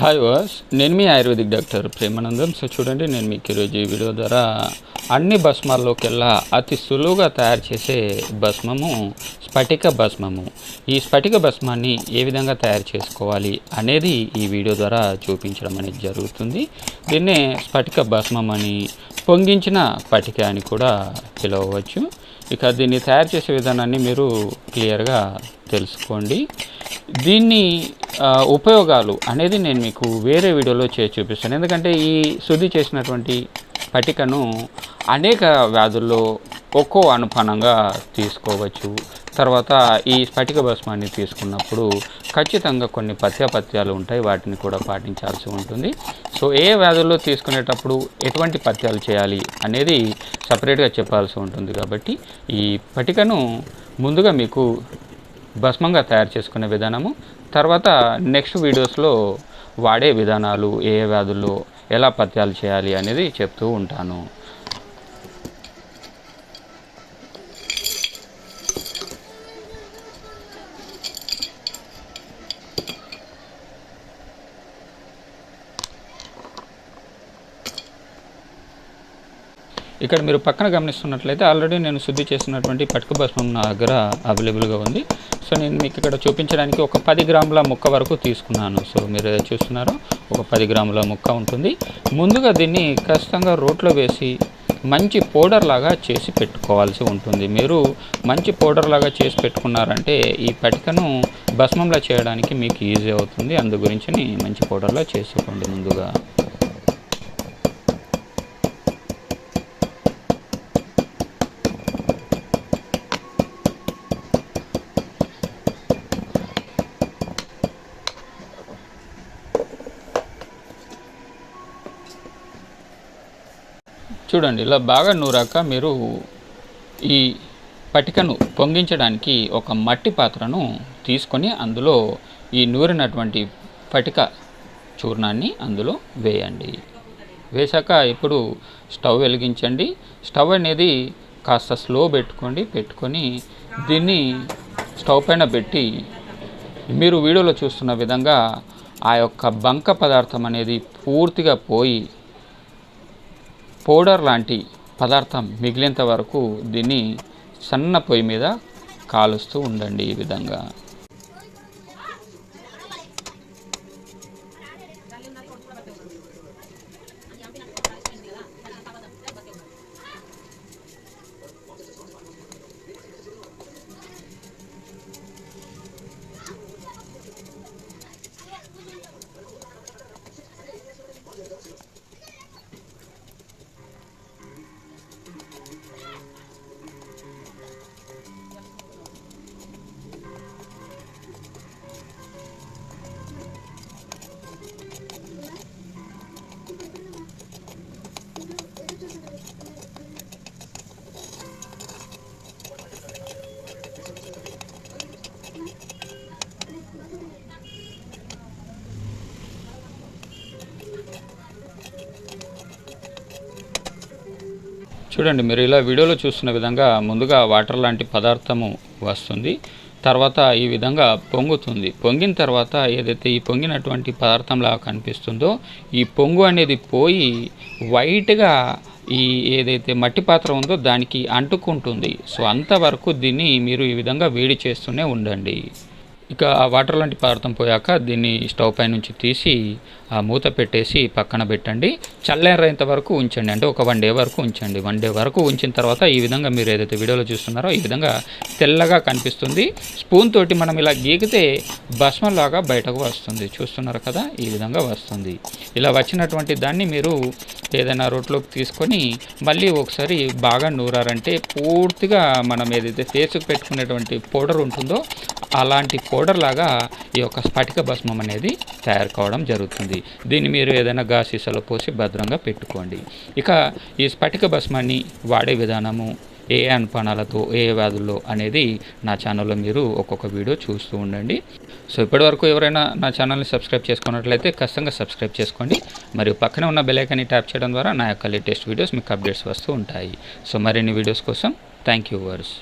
Hi వాస్ నేను మీ ఆయుర్వేదిక్ డాక్టర్ ప్రేమానందం. సో చూడండి నేను మీకు ఈరోజు ఈ వీడియో ద్వారా అన్ని భస్మాల్లోకెల్లా అతి సులువుగా తయారు చేసే భస్మము స్ఫటిక భస్మము. ఈ స్ఫటిక భస్మాన్ని ఏ విధంగా తయారు చేసుకోవాలి అనేది ఈ వీడియో ద్వారా చూపించడం అనేది జరుగుతుంది. దీన్నే స్ఫటిక భస్మం అని పొంగించిన పటిక అని కూడా పిలవవచ్చు. ఇక దీన్ని తయారు చేసే విధానాన్ని మీరు క్లియర్గా తెలుసుకోండి. దీన్ని ఉపయోగాలు అనేది నేను మీకు వేరే వీడియోలో చేసి చూపిస్తాను. ఎందుకంటే ఈ శుద్ధి చేసినటువంటి పటికను అనేక వ్యాధుల్లో ఒక్కో అనుపానంగా తీసుకోవచ్చు. తర్వాత ఈ స్ఫటిక భస్మాన్ని తీసుకున్నప్పుడు ఖచ్చితంగా కొన్ని పథ్యపథ్యాలు ఉంటాయి. వాటిని కూడా పాటించాల్సి ఉంటుంది. సో ఏ వ్యాధుల్లో తీసుకునేటప్పుడు ఎటువంటి పథ్యాలు చేయాలి అనేది సపరేట్గా చెప్పాల్సి ఉంటుంది కాబట్టి ఈ పటికను ముందుగా మీకు భస్మంగా తయారు చేసుకునే విధానము తర్వాత నెక్స్ట్ వీడియోస్లో వాడే విధానాలు ఏ ఏ వ్యాధుల్లో ఎలా పత్యాలు చేయాలి అనేది చెప్తూ ఉంటాను. ఇక్కడ మీరు పక్కన గమనిస్తున్నట్లయితే ఆల్రెడీ నేను శుద్ధి చేసినటువంటి పట్టుక భస్మం నా దగ్గర అవైలబుల్గా ఉంది. సో నేను మీకు ఇక్కడ చూపించడానికి ఒక పది గ్రాముల ముక్క వరకు తీసుకున్నాను. సో మీరు ఏదో చూస్తున్నారో ఒక పది గ్రాముల ముక్క ఉంటుంది. ముందుగా దీన్ని ఖచ్చితంగా రోట్లో వేసి మంచి పౌడర్ లాగా చేసి పెట్టుకోవాల్సి ఉంటుంది. మీరు మంచి పౌడర్ లాగా చేసి పెట్టుకున్నారంటే ఈ పటికను భస్మంలా చేయడానికి మీకు ఈజీ అవుతుంది. అందు గురించి మంచి పౌడర్లా చేసుకోండి ముందుగా. చూడండి ఇలా బాగా నూరాక మీరు ఈ పటికను పొంగించడానికి ఒక మట్టి పాత్రను తీసుకొని అందులో ఈ నూరినటువంటి పటిక చూర్ణాన్ని అందులో వేయండి. వేశాక ఇప్పుడు స్టవ్ వెలిగించండి. స్టవ్ అనేది కాస్త స్లో పెట్టుకోండి పెట్టుకొని దీన్ని స్టవ్ పైన పెట్టి మీరు వీడియోలో చూస్తున్న విధంగా ఆ యొక్క బంక పదార్థం అనేది పూర్తిగా పోయి పౌడర్ లాంటి పదార్థం మిగిలేంత వరకు దీన్ని సన్న పొయ్యి మీద కాలుస్తూ ఉండండి ఈ విధంగా. చూడండి మీరు ఇలా వీడియోలో చూస్తున్న విధంగా ముందుగా వాటర్ లాంటి పదార్థము వస్తుంది తర్వాత ఈ విధంగా పొంగుతుంది. పొంగిన తర్వాత ఏదైతే ఈ పొంగినటువంటి పదార్థంలా కనిపిస్తుందో ఈ పొంగు అనేది పోయి వైట్గా ఈ ఏదైతే మట్టి పాత్ర ఉందో దానికి అంటుకుంటుంది. సో అంతవరకు దీన్ని మీరు ఈ విధంగా వేడి చేస్తూనే ఉండండి. ఇక ఆ వాటర్ లాంటి పదార్థం పోయాక దీన్ని స్టవ్ పై నుంచి తీసి ఆ మూత పెట్టేసి పక్కన పెట్టండి. చల్లారేంత వరకు ఉంచండి. అంటే ఒక వన్ డే వరకు ఉంచండి. వన్ డే వరకు ఉంచిన తర్వాత ఈ విధంగా మీరు ఏదైతే వీడియోలో చూస్తున్నారో ఈ విధంగా తెల్లగా కనిపిస్తుంది. స్పూన్ తోటి మనం ఇలా గీకితే భస్మంలాగా బయటకు వస్తుంది. చూస్తున్నారు కదా? ఈ విధంగా వస్తుంది. ఇలా వచ్చినటువంటి దాన్ని మీరు ఏదైనా రోట్లోకి తీసుకొని మళ్ళీ ఒకసారి బాగా నూరారంటే పూర్తిగా మనం ఏదైతే ఫేస్కి పెట్టుకునేటువంటి పౌడర్ ఉంటుందో అలాంటి పౌడర్ లాగా ఈ యొక్క స్ఫటిక భస్మం అనేది తయారు కావడం జరుగుతుంది. దీన్ని మీరు ఏదైనా గా సీసాలో పోసి భద్రంగా పెట్టుకోండి. ఇక ఈ స్ఫటిక భస్మాన్ని వాడే విధానము ఏ ఏ అనుపానాలతో ఏ వ్యాధుల్లో అనేది నా ఛానల్లో మీరు ఒక్కొక్క వీడియో చూస్తూ ఉండండి. సో ఇప్పటివరకు ఎవరైనా నా ఛానల్ని సబ్స్క్రైబ్ చేసుకున్నట్లయితే ఖచ్చితంగా సబ్స్క్రైబ్ చేసుకోండి. మరియు పక్కనే ఉన్న బెలైకాన్ని ట్యాప్ చేయడం ద్వారా నా యొక్క లేటెస్ట్ వీడియోస్ మీకు అప్డేట్స్ వస్తూ ఉంటాయి. సో మరిన్ని వీడియోస్ కోసం థ్యాంక్ యూ వర్స్